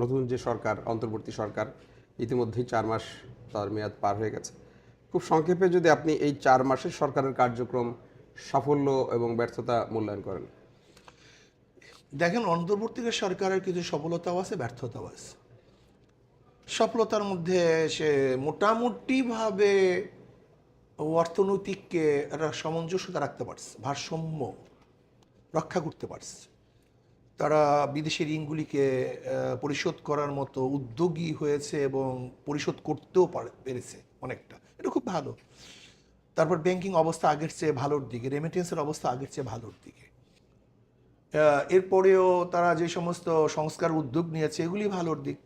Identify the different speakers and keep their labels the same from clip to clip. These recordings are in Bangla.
Speaker 1: নতুন যে সরকার, অন্তর্বর্তী সরকার, ইতিমধ্যেই চার মাস তার মেয়াদ পার হয়ে গেছে। খুব সংক্ষেপে যদি আপনি এই চার মাসের সরকারের কার্যক্রম সাফল্য এবং ব্যর্থতা মূল্যায়ন করেন।
Speaker 2: দেখেন অন্তর্বর্তী সরকারের কিছু সফলতাও আছে, ব্যর্থতাও আছে। সফলতার মধ্যে সে মোটামুটিভাবে অর্থনৈতিককে একটা সামঞ্জস্যতা রাখতে পারছে, ভারসাম্য রক্ষা করতে পারছে। তারা বিদেশি ঋণগুলিকে পরিশোধ করার মতো উদ্যোগী হয়েছে এবং পরিশোধ করতেও পারে, পেরেছে অনেকটা। এটা খুব ভালো। তারপর ব্যাংকিং অবস্থা আগের চেয়ে ভালোর দিকে রেমিটেন্সের অবস্থা আগের চেয়ে ভালোর দিকে। এরপরেও তারা যে সমস্ত সংস্কার উদ্যোগ নিয়েছে, এগুলি ভালোর দিক।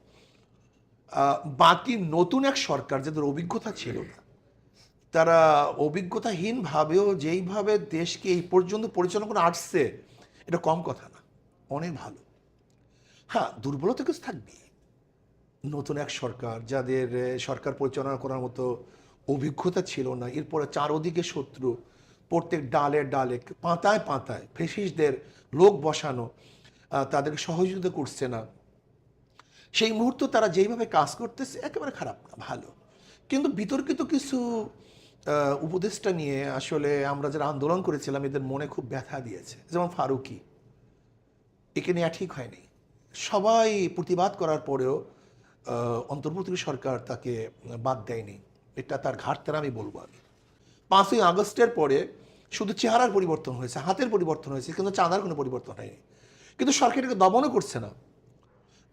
Speaker 2: বাকি নতুন এক সরকার, যাদের অভিজ্ঞতা ছিল না, তারা অভিজ্ঞতাহীনভাবেও যেইভাবে দেশকে এই পর্যন্ত পরিচালনা করে আসছে, এটা কম কথা না। অনেক ভালো। হ্যাঁ দুর্বলতা কিছু থাকবে নতুন এক সরকার, যাদের সরকার পরিচালনা করার মতো অভিজ্ঞতা ছিল না, এরপরে চারোদিকে শত্রু, প্রত্যেক ডালে ডালে, পাতায় পাতায় ফেসিসদের লোক বসানো তাদেরকে সহযোগিতা করছে না। সেই মুহূর্ত তারা যেইভাবে কাজ করতেছে, একেবারে খারাপ না, ভালো। কিন্তু বিতর্কিত কিছু উপদেশটা নিয়ে আসলে আমরা যারা আন্দোলন করেছিলাম, এদের মনে খুব ব্যথা দিয়েছে। যেমন ফারুকি। একে নেওয়া ঠিক হয়নি। সবাই প্রতিবাদ করার পরেও অন্তর্বর্তী সরকার তাকে বাদ দেয়নি। এটা তার ঘাটতার আমি বলব আমি। পাঁচই আগস্টের পরে শুধু চেহারার পরিবর্তন হয়েছে, হাতের পরিবর্তন হয়েছে, কিন্তু চাঁদার কোনো পরিবর্তন হয়নি। কিন্তু সরকার এটাকে দমনও করছে না।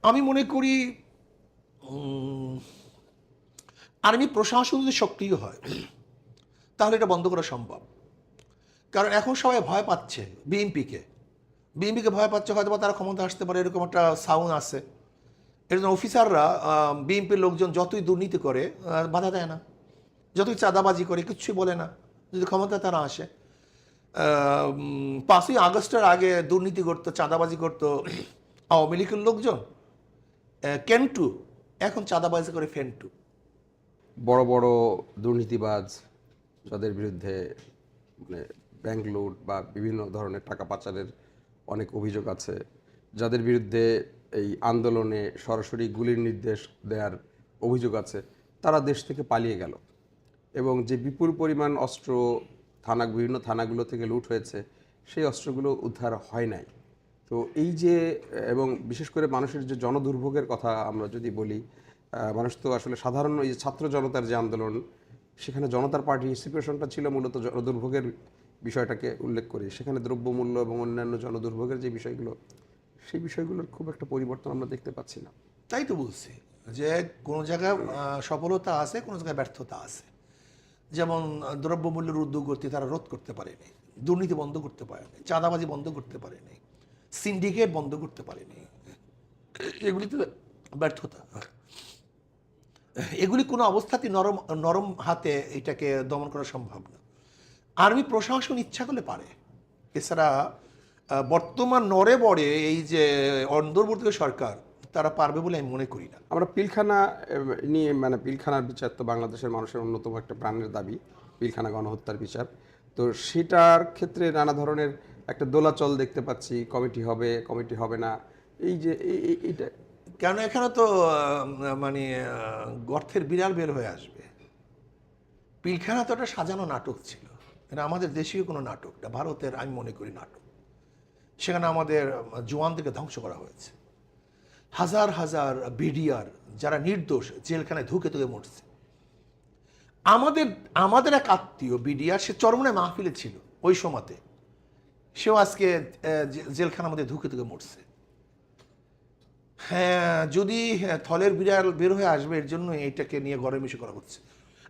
Speaker 2: আমি মনে করি আর্মি প্রশাসন যদি সক্রিয় হয়, তাহলে এটা বন্ধ করা সম্ভব। কারণ এখন সবাই ভয় পাচ্ছে বিএনপিকে। বিএনপিকে ভয় পাচ্ছে, হয়তো বা তারা ক্ষমতা আসতে পারে, এরকম একটা সাউন্ড আছে। এর জন্য অফিসাররা বিএনপির লোকজন যতই দুর্নীতি করে বাধা দেয় না। যতই চাঁদাবাজি করে কিচ্ছুই বলে না। যদি ক্ষমতা তারা আসে পাঁচই আগস্টের আগে দুর্নীতি করতো, চাঁদাবাজি করতো আওয়ামী লীগের লোকজন কেন্টু এখন চাঁদাবাজি করে ফেন্টু
Speaker 1: বড় বড় দুর্নীতিবাজ, যাদের বিরুদ্ধে মানে ব্যাংক লুট বা বিভিন্ন ধরনের টাকা পাচারের অনেক অভিযোগ আছে, যাদের বিরুদ্ধে এই আন্দোলনে সরাসরি গুলির নির্দেশ দেওয়ার অভিযোগ আছে, তারা দেশ থেকে পালিয়ে গেল। এবং যে বিপুল পরিমাণ অস্ত্র থানা, বিভিন্ন থানাগুলো থেকে লুট হয়েছে, সেই অস্ত্রগুলো উদ্ধার হয় নাই। তো এই যে, এবং বিশেষ করে মানুষের যে জনদুর্ভোগের কথা আমরা যদি বলি মানুষ তো আসলে সাধারণ এই ছাত্র জনতার যে আন্দোলন, সেখানে জনতার পার্টি পার্টিসিপেশনটা ছিল মূলত জনদুর্ভোগের বিষয়টাকে উল্লেখ করি, সেখানে দ্রব্যমূল্য এবং অন্যান্য জনদুর্ভোগের যে বিষয়গুলো, সেই বিষয়গুলোর খুব একটা পরিবর্তন আমরা দেখতে পাচ্ছি না।
Speaker 2: তাই তো বলছি যে কোনো জায়গায় সফলতা আছে, কোনো জায়গায় ব্যর্থতা আছে। যেমন, দ্রব্যমূল্যের উদ্যোগতি তারা রোধ করতে পারেনি, দুর্নীতি বন্ধ করতে পারেনি, চাঁদাবাজি বন্ধ করতে পারেনি, সিন্ডিকেট বন্ধ করতে পারেনি। এগুলিতে ব্যর্থতা। এগুলি কোনো অবস্থাতেই নরম নরম হাতে এটাকে দমন করা সম্ভব না। আর্মি প্রশাসন ইচ্ছা করলে পারে। এছাড়া বর্তমান নরে বড়ে এই যে অন্তর্বর্তী সরকার তারা পারবে বলে আমি মনে করি না।
Speaker 1: আমরা পিলখানা নিয়ে মানে পিলখানার বিচার তো বাংলাদেশের মানুষের অন্যতম একটা প্রাণের দাবি পিলখানা গণহত্যার বিচার। তো সেটার ক্ষেত্রে নানা ধরনের একটা দোলাচল দেখতে পাচ্ছি কমিটি হবে কমিটি হবে না। এই যে এই- এই- এইটা
Speaker 2: কেন এখানে তো মানে গর্থের বিড়াল বের হয়ে আসবে। পিলখানা তো একটা সাজানো নাটক ছিল। এটা আমাদের দেশীয় কোনো নাটক না ভারতের আমি মনে করি নাটক। সেখানে আমাদের জোয়ানদেরকে ধ্বংস করা হয়েছে। হাজার হাজার বিডিআর যারা নির্দোষ জেলখানায় ধুকে ধুকে মরছে। আমাদের আমাদের এক আত্মীয় বিডিআর সে চরমনায় মাহফিলে ছিল ওই সময়তে। সেও আজকে জেলখানার মধ্যে ধুকে ধুকে মরছে। হ্যাঁ যদি হ্যাঁ, থলের বিড়াল বের হয়ে আসবে এর জন্য এইটাকে নিয়ে ঘরে মিশে করা হচ্ছে।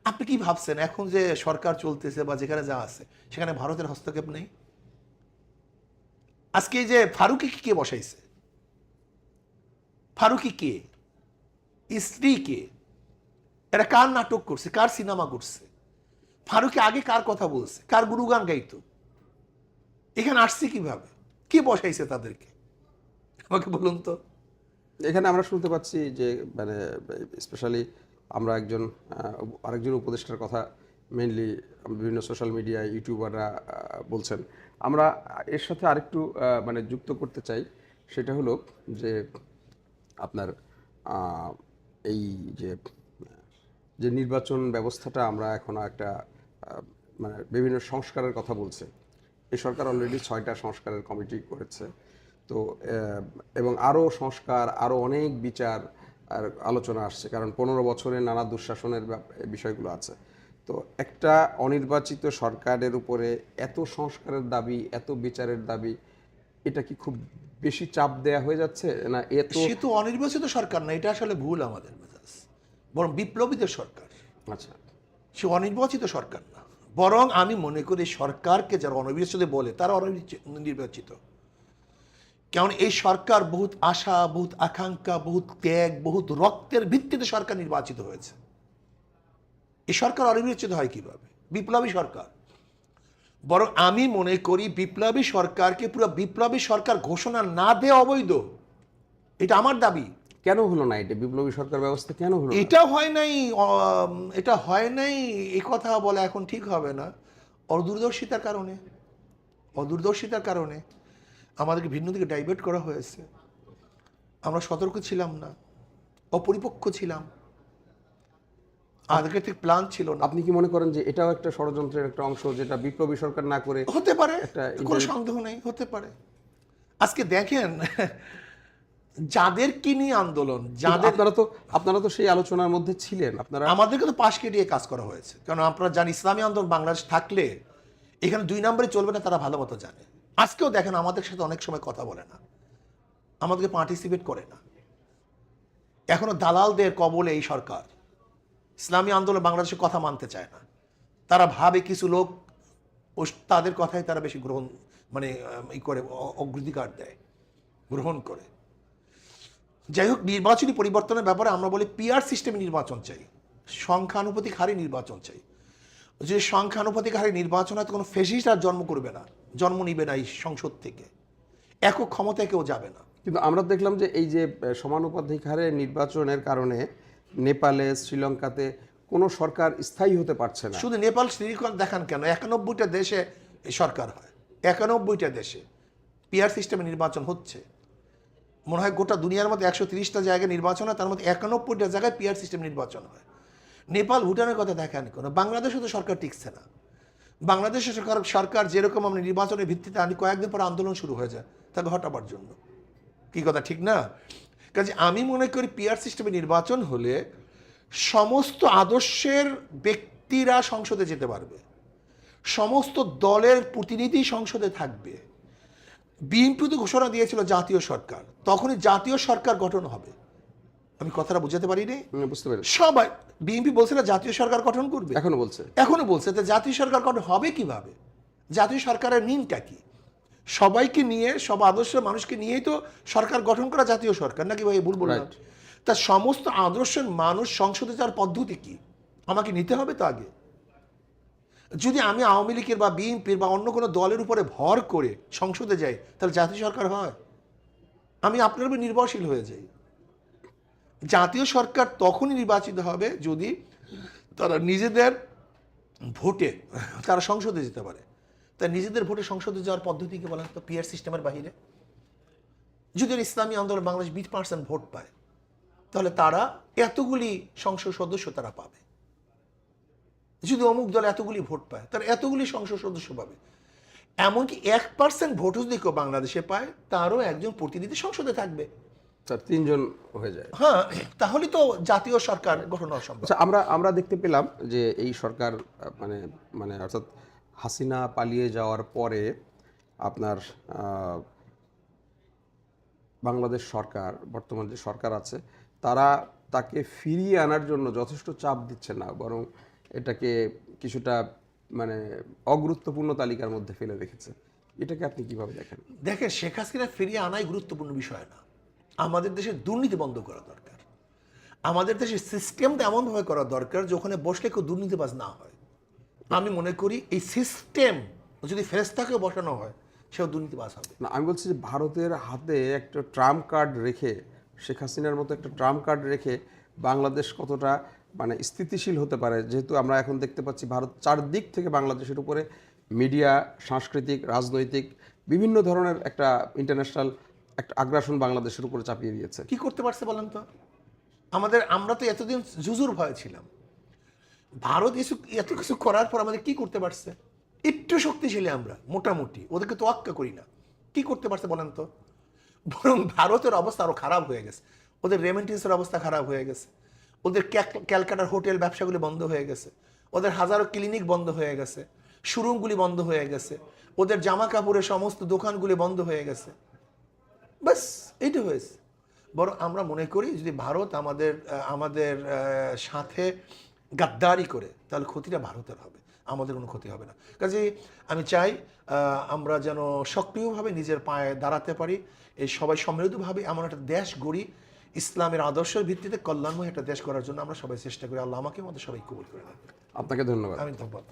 Speaker 2: আপনি কি ভাবছেন? এখন যে সরকার চলতেছে বা যেখানে যা আছে, সেখানে ভারতের হস্তক্ষেপ নেই? আজকে যে ফারুকি কে বসাইছে? ফারুকি কে? স্ত্রী কে? এরা কার নাটক করছে? কার সিনেমা করছে? ফারুকি আগে কার কথা বলছে? কার গুরুগান গাইতো? এখানে আসছে কীভাবে? কে বসাইছে তাদেরকে? আমাকে বলুন তো।
Speaker 1: এখানে আমরা শুনতে পাচ্ছি যে মানে স্পেশালি আমরা একজন আরেকজন উপদেষ্টার কথা মেনলি বিভিন্ন সোশ্যাল মিডিয়ায় ইউটিউবাররা বলছেন। আমরা এর সাথে আরেকটু মানে যুক্ত করতে চাই। সেটা হলো যে আপনার এই যে যে নির্বাচন ব্যবস্থাটা আমরা এখন একটা মানে বিভিন্ন সংস্কারের কথা বলছে। এই সরকার অলরেডি ছয়টা সংস্কারের কমিটি করেছে। তো এবং আরও সংস্কার আরও অনেক বিচার আর আলোচনা আসছে কারণ পনেরো বছরের নানা দুঃশাসনের বিষয়গুলো আছে। তো একটা অনির্বাচিত সরকারের উপরে এত সংস্কারের দাবি এত বিচারের দাবি এটা কি খুব বেশি চাপ দেয়া হয়ে যাচ্ছে না এত
Speaker 2: সে তো অনির্বাচিত সরকার না এটা আসলে ভুল আমাদের মেজাজ। বরং বিপ্লবীদের সরকার।
Speaker 1: আচ্ছা।
Speaker 2: সে অনির্বাচিত সরকার না। বরং আমি মনে করি সরকারকে যারা অনির্বাচিত বলে তারা অনির্বাচিত। কারণ এই সরকার বহুত আশা বহুত আকাঙ্ক্ষা বহুত ত্যাগ বহুত রক্তের ভিত্তিতে সরকার নির্বাচিত হয়েছে। এই সরকার অনির্বাচিত হয় কীভাবে? বিপ্লবী সরকার। বরং আমি মনে করি বিপ্লবী সরকারকে পুরো বিপ্লবী সরকার ঘোষণা না দেওয়া অবৈধ। এটা আমার দাবি।
Speaker 1: কেন হলো না এটা? বিপ্লবী সরকার ব্যবস্থা কেন হলো
Speaker 2: এটা হয় নাই এটা হয় নাই এই কথা বলা এখন ঠিক হবে না। অদূরদর্শিতার কারণে। অদূরদর্শিতার কারণে। আমাদেরকে ভিন্ন দিকে ডাইভার্ট করা হয়েছে। আমরা সতর্ক ছিলাম না অপরিপক্ষ ছিলাম। আমাদেরকে ঠিক প্ল্যান ছিল না।
Speaker 1: আপনি কি মনে করেন যে এটাও একটা ষড়যন্ত্রের একটা অংশ যেটা বিপ্লবী সরকার না করে
Speaker 2: হতে পারে কোনো সন্দেহ নেই হতে পারে। আজকে দেখেন যাদের কি নিয়ে আন্দোলন যাদের
Speaker 1: আপনারা তো আপনারা তো সেই আলোচনার মধ্যে ছিলেন আপনারা
Speaker 2: আমাদেরকে তো পাশ কেটিয়ে কাজ করা হয়েছে। কারণ আপনারা জানি ইসলামী আন্দোলন বাংলাদেশ থাকলে এখানে দুই নম্বরে চলবে না তারা ভালো মতো জানে। আজকেও দেখেন আমাদের সাথে অনেক সময় কথা বলে না। আমাদেরকে পার্টিসিপেট করে না। এখনও দালালদের কবলে এই সরকার। ইসলামী আন্দোলন বাংলাদেশের কথা মানতে চায় না। তারা ভাবে কিছু লোক ও- তাদের কথাই তারা বেশি গ্রহণ মানে ই করে অগ্রাধিকার দেয়, গ্রহণ করে। যাই হোক, নির্বাচনী পরিবর্তনের ব্যাপারে আমরা বলি পিআর সিস্টেমে নির্বাচন চাই। সংখ্যানুপাতিক হারে নির্বাচন চাই। যে সংখ্যানুপাতিক হারে নির্বাচন হয় কোনো ফেসিস্ট আর জন্ম করবে না জন্ম নিবে না এই সংসদ থেকে। একক ক্ষমতায় কেউ যাবে না।
Speaker 1: কিন্তু আমরা দেখলাম যে এই যে সমানুপাতিক হারে নির্বাচনের কারণে নেপালে শ্রীলঙ্কাতে কোনো সরকার স্থায়ী হতে পারছে না।
Speaker 2: শুধু নেপাল শ্রীলঙ্কা দেখান কেন? একানব্বইটা দেশে সরকার হয়। একানব্বইটা দেশে পিআর সিস্টেমে নির্বাচন হচ্ছে। মনে হয় গোটা দুনিয়ার মধ্যে একশো তিরিশটা জায়গায় নির্বাচন হয় তার মধ্যে একানব্বইটা জায়গায় পিআর সিস্টেম নির্বাচন হয়। নেপাল, ভুটানের কথা দেখেন কেন বাংলাদেশে তো সরকার টিকছে না। বাংলাদেশের সরকার সরকার যেরকম আমরা নির্বাচনের ভিত্তিতে আমি কয়েকদিন পর আন্দোলন শুরু হয়ে যায়, তাকে হটাবার জন্য। কি কথা, ঠিক না? কাজে আমি মনে করি পিআর সিস্টেমে নির্বাচন হলে সমস্ত আদর্শের ব্যক্তিরা সংসদে যেতে পারবে। সমস্ত দলের প্রতিনিধি সংসদে থাকবে। বিএনপি তো ঘোষণা দিয়েছিল জাতীয় সরকার, তখনই জাতীয় সরকার গঠন হবে। আমি কথাটা বুঝাতে পারিনি?
Speaker 1: বুঝতে পেরেছি
Speaker 2: সবাই বিএনপি বলছে না জাতীয় সরকার গঠন করবে।
Speaker 1: এখনও বলছে।
Speaker 2: এখনও বলছে তো জাতীয় সরকার গঠন হবে কীভাবে? জাতীয় সরকারের নিনটা কি? সবাইকে নিয়ে সব আদর্শ মানুষকে নিয়েই তো সরকার গঠন করা জাতীয় সরকার নাকি ভাই ভুল বললাম?
Speaker 1: Right.
Speaker 2: তা সমস্ত আদর্শের মানুষ সংসদে যাওয়ার পদ্ধতি কি? আমাকে নিতে হবে তো আগে। যদি আমি আওয়ামী লীগের বা বিএনপির বা অন্য কোনো দলের উপরে ভর করে সংসদে যাই তাহলে জাতীয় সরকার হয়। আমি আপনার উপর নির্ভরশীল হয়ে যাই। জাতীয় সরকার তখনই নির্বাচিত হবে যদি তারা নিজেদের ভোটে তারা সংসদে যেতে পারে। তাই নিজেদের ভোটে সংসদে যাওয়ার পদ্ধতি কি বলেন তো পিআর সিস্টেমের বাহিরে? যদি ইসলামী আন্দোলন বাংলাদেশ বিশ পার্সেন্ট ভোট পায়, তাহলে তারা এতগুলি সংসদ সদস্য তারা পাবে। যদি অমুক দল এতগুলি ভোট পায়, তারা এতগুলি সংসদ সদস্য পাবে। এমনকি এক পার্সেন্ট ভোটও যদি কেউ বাংলাদেশে পায়, তারও একজন প্রতিনিধি সংসদে থাকবে।
Speaker 1: তার তিনজন হয়ে যায়।
Speaker 2: হ্যাঁ তাহলে তো জাতীয় সরকার গঠন হওয়া সম্ভব।
Speaker 1: আচ্ছা আমরা আমরা দেখতে পেলাম যে এই সরকার মানে মানে অর্থাৎ হাসিনা পালিয়ে যাওয়ার পরে আপনার বাংলাদেশ সরকার বর্তমান যে সরকার আছে তারা তাকে ফিরিয়ে আনার জন্য যথেষ্ট চাপ দিচ্ছে না বরং এটাকে কিছুটা মানে অগুরুত্বপূর্ণ তালিকার মধ্যে ফেলে রেখেছে। এটাকে আপনি কীভাবে দেখেন?
Speaker 2: দেখেন শেখ হাসিনা ফিরিয়ে আনাই গুরুত্বপূর্ণ বিষয় না। আমাদের দেশে দুর্নীতি বন্ধ করা দরকার। আমাদের দেশের সিস্টেমটা এমনভাবে করা দরকার যে ওখানে বসলে কেউ দুর্নীতিবাজ না হয়। আমি মনে করি এই সিস্টেম যদি ফেরেস্তাকেও বসানো হয়, সেও দুর্নীতিবাজ হবে।
Speaker 1: না, আমি বলছি যে ভারতের হাতে একটা ট্রাম্প কার্ড রেখে, শেখ হাসিনার মতো একটা ট্রাম্প কার্ড রেখে বাংলাদেশ কতটা মানে স্থিতিশীল হতে পারে, যেহেতু আমরা এখন দেখতে পাচ্ছি ভারত চারদিক থেকে বাংলাদেশের উপরে মিডিয়া সাংস্কৃতিক, রাজনৈতিক, বিভিন্ন ধরনের একটা ইন্টারন্যাশনাল একটা আগ্রাসন বাংলাদেশের উপরে চাপিয়ে দিয়েছে।
Speaker 2: কি করতে পারছে বলেন তো? আমাদের, আমরা তো এতদিন জুজুর ভয় ছিলাম। ভারত এসব এত কিছু করার পর আমাদের কি করতে পারছে? একটু শক্তিশালী আমরা, মোটামুটি। ওদেরকে তো অক্কা করি না। কি করতে পারছে বলেন তো? বরং ভারতের অবস্থা আরও খারাপ হয়ে গেছে। ওদের রেমিটেন্সের অবস্থা খারাপ হয়ে গেছে। ওদের ক্যালকাটার হোটেল ব্যবসাগুলি বন্ধ হয়ে গেছে। ওদের হাজারো ক্লিনিক বন্ধ হয়ে গেছে। শোরুমগুলি বন্ধ হয়ে গেছে। ওদের জামা কাপড়ের সমস্ত দোকানগুলি বন্ধ হয়ে গেছে। বাস এইটা হয়েছে বরং আমরা মনে করি যদি ভারত আমাদের আমাদের সাথে গাদ্দারি করে তাহলে ক্ষতিটা ভারতের হবে আমাদের কোনো ক্ষতি হবে না। কাজে আমি চাই আহ, আমরা যেন সক্রিয়ভাবে নিজের পায়ে দাঁড়াতে পারি এই সবাই সমৃদ্ধভাবে এমন একটা দেশ গড়ি ইসলামের আদর্শের ভিত্তিতে কল্যাণময় একটা দেশ করার জন্য আমরা সবাই চেষ্টা করি। আল্লাহ আমাকে আমাদের সবাই কবুল করে
Speaker 1: আপনাকে ধন্যবাদ।
Speaker 2: আমি ধন্যবাদ।